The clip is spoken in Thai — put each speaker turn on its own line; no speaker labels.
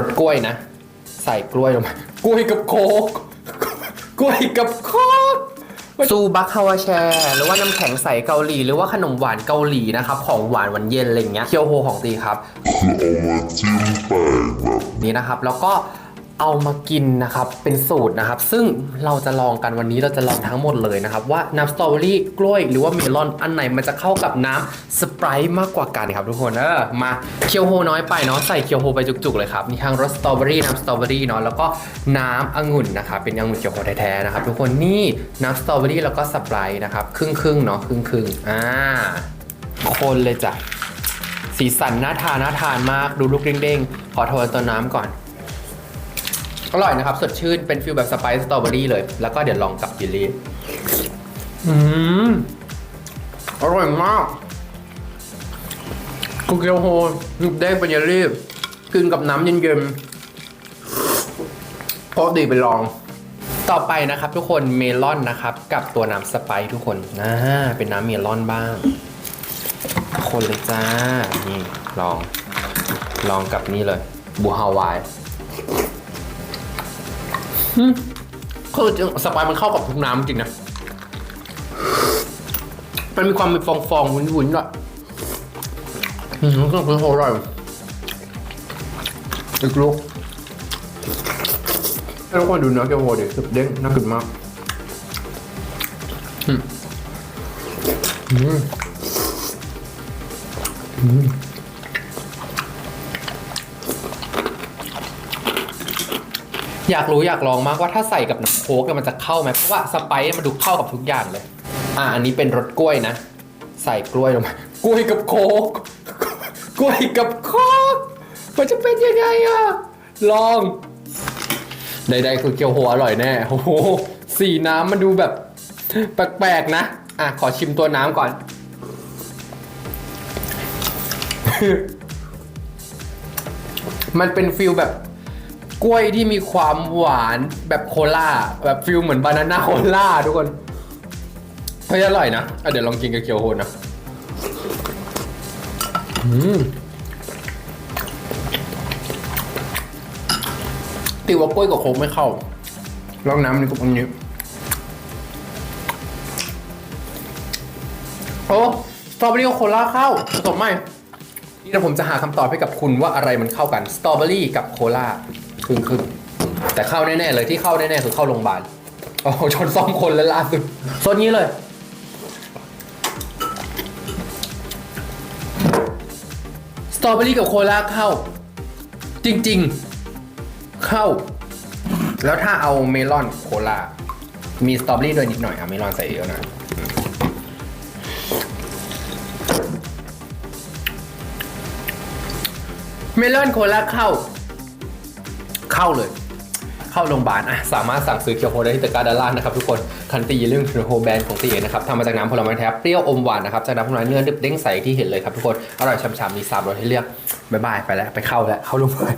รสกล้วยนะ ใส่กล้วยลงไปกล้วยกับโคกกล้วยกับโคกซูบัคคาวาแชร์หรือว่าน้ำแข็งใสเกาหลี หรือว่าขนมหวานเกาหลีนะครับ ของหวานหวานเย็นอะไรอย่างเงี้ยเคียวโฮของตีครับ
คือเอามาจิ้มแป้งแบบ
นี้นะครับ แล้วก็ เอามากินนะครับเป็นสูตรนะครับ ซึ่งเราจะลองกันวันนี้เราจะลองทั้งหมดเลยนะครับ ว่าน้ำสตรอเบอรี่กล้วยหรือว่าเมลอนอันไหนมันจะเข้ากับน้ำสไปร์มากกว่ากันครับทุกคนเออมาเคียวโฮน้อยไปเนาะใส่เคียวโฮไปจุกๆเลยครับมีทั้งรสสตรอเบอรี่น้ำสตรอเบอรี่เนาะแล้วก็น้ำองุ่นนะครับเป็นองุ่นเคียวโฮแท้ๆนะครับทุกคนนี่น้ำสตรอเบอรี่แล้วก็สไปร์นะครับครึ่งๆเนาะครึ่งๆอ่าคนเลยจ้ะสีสันน่าทานน่าทานมากดูลูกเด้งๆขอโทนตัวน้ำก่อน อร่อยนะครับ สดชื่นเป็นฟิลแบบสไปซ์สตรอเบอรี่เลย แล้วก็เดี๋ยวลองกับเยลลี่อืมอร่อยมากคุกเกียวโฮนุบเด้งเป็นเยลลี่กินกับน้ำเย็นๆพอดีไปลอง ต่อไปนะครับทุกคนเมลอนนะครับ กับตัวน้ำสไปซ์ทุกคนอ่าเป็นน้ำเมลอนบ้าง คนเลยจ้า นี่ลอง ลองกับนี่เลย บูฮาวาย คือสไปร์มันเข้ากับทุกน้ำจริงนะ มันมีความมีฟองฟองๆวุ้นวุ้นๆด้วยอืมก็คืออร่อยอีกลูกให้ทุกคนดูเนื้อแกวโฮดิสุดเด้งน่ากินมากอืมอืม อยากรู้อยากลองมากว่าถ้าใส่กับน้ำโค้กเนี่ยมันจะเข้าไหมเพราะว่าสไปซ์มันดูเข้ากับทุกอย่างเลย อะอันนี้เป็นรสกล้วยนะ ใส่กล้วยลงไปกล้วยกับโค้กกล้วยกับโค้กมันจะเป็นยังไงอะลองใดๆคือเกียวโฮอร่อยแน่โอ้โหสีน้ำมันดูแบบแปลกๆนะ อะ ขอชิมตัวน้ำก่อน มันเป็นฟิลแบบ กล้วยที่มีความหวานแบบโคลาแบบฟิลเหมือนบานาน่าโคลาทุกคนเฮ้ยอร่อยนะอะเดี๋ยวลองกินกับเคียวโฮนะอืมติว่ากล้วยกับโค้กไม่เข้าลองน้ำนี่กับอันนี้โอ้สตรอเบอรี่กับโคลาเข้าผสมไหมนี่นะผมจะหาคำตอบให้กับคุณว่าอะไรมันเข้ากัน สตรอเบอรี่กับโคลา รึ่งครึ่งๆแต่เข้าแน่ๆเลยที่เข้าแน่ๆคือเข้าโรงพยาบาลโอ้โหชนซ่อมคนแล้วล่าสุดโซนนี้เลย สตรอเบอรี่กับโคลาเข้า จริงๆ เข้า แล้วถ้าเอาเมลอนโคลา มีสตรอเบอรี่ด้วยนิดหน่อยอะเมลอนใส่เยอะหน่อยเมลอนโคลาเข้า เข้าเลย เข้าโรงพยาบาลอะสามารถสั่งซื้อเคียวโฮได้ที่ตะกร้าด้านล่างนะครับทุกคนคันตีเรื่องเคียวโฮแบรนด์ของตีเองนะครับทำมาจากน้ำผลไม้แท้เปรี้ยวอมหวานนะครับจากน้ำผลไม้เนื้อดึบเด้งใสที่เห็นเลยครับทุกคนอร่อยฉ่ำๆมีสามรสให้เลือกบายบายไปแล้วไปเข้าแล้วเข้าโรงพยาบาล